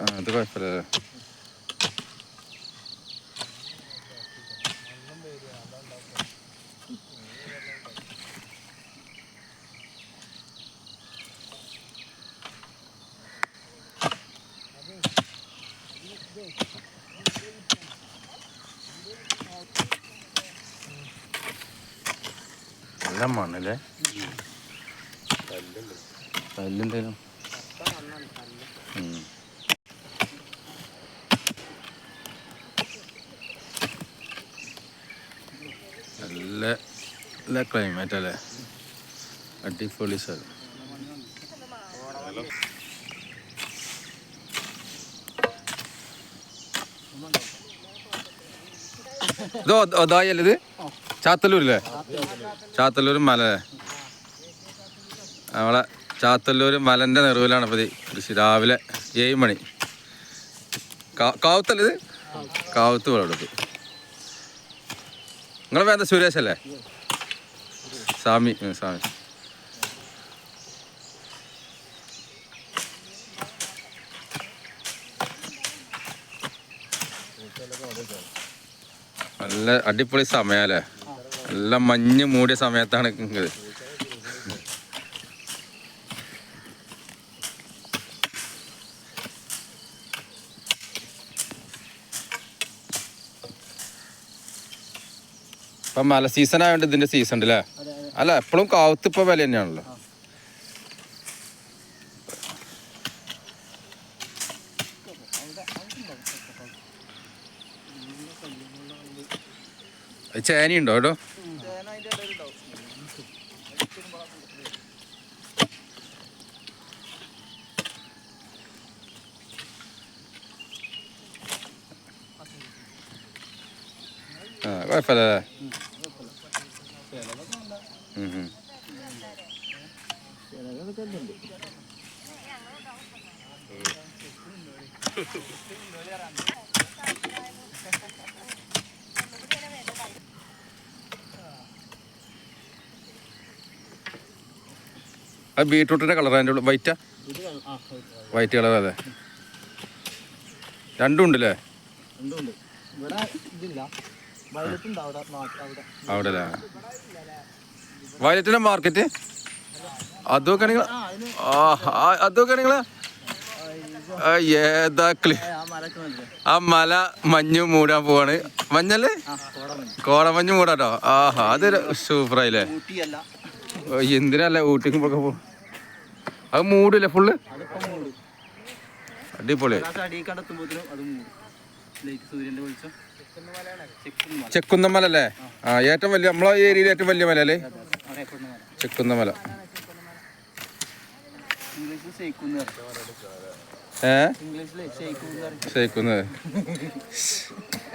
അത് കുഴപ്പമില്ല. നല്ല മണ്ണല്ലേ കല്ലെന്തേലും ഉം. നല്ല നല്ല ക്ലൈമറ്റ് അല്ലേ? അടിപൊളി സ്ഥലം. ഇതോ ചാത്തല്ലൂരില്ലേ? ചാത്തല്ലൂർ മല. അല്ലേ നമ്മളെ ചാത്തല്ലൂർ മലന്റെ നെറുവിലാണ് പതി കൃഷി. രാവിലെ ഏഴ് മണി. കാവത്തല്ലേ ഇത്? കാവത്ത് വിളവെടുപ്പ് നിങ്ങളെ വേണ്ട സുരേഷ് അല്ലേ? സാമി സ്വാമി നല്ല അടിപൊളി സമയല്ലേ? നല്ല മഞ്ഞ് മൂടിയ സമയത്താണ് ഇത് ഇപ്പൊ മല സീസൺ ആയതുകൊണ്ട് ഇതിന്റെ സീസൺ അല്ലേ അല്ല എപ്പോഴും കാവത്ത് ഇപ്പൊ വില തന്നെയാണല്ലോ. ചേനയുണ്ടോ കേട്ടോ ആ കുഴപ്പമില്ല. അത് ബീട്രൂട്ടിന്റെ കളർ അതിന്റെ ഉള്ളിൽ വൈറ്റാ വൈറ്റ് കളർ അതെ. രണ്ടും ഉണ്ടല്ലേ? അവിടെ അല്ലേ വയലറ്റിന്റെ മാർക്കറ്റ്? അതൊക്കെ നിങ്ങൾ ആ അതൊക്കെ നിങ്ങൾ ഏതാ ക്ലി ആ മല മഞ്ഞ് മൂടാൻ പോവാണ്. മഞ്ഞല്ലേ? കോടമഞ്ഞ് മൂടാട്ടോ. ആഹാ അതൊരു സൂപ്പറായില്ലേ? എന്തിനല്ലേ ഊട്ടിക്ക് പോക്കെ പോ അത് മൂടില്ലേ ഫുള്ള് അടിപൊളി ചെക്കുന്നമല അല്ലേ ആ ഏറ്റവും വലിയ നമ്മളെ ഏരിയയിൽ ഏറ്റവും വലിയ മല അല്ലേ ചെക്കുന്നമല. ഏ? ഷെയ്ക്കുന്നത്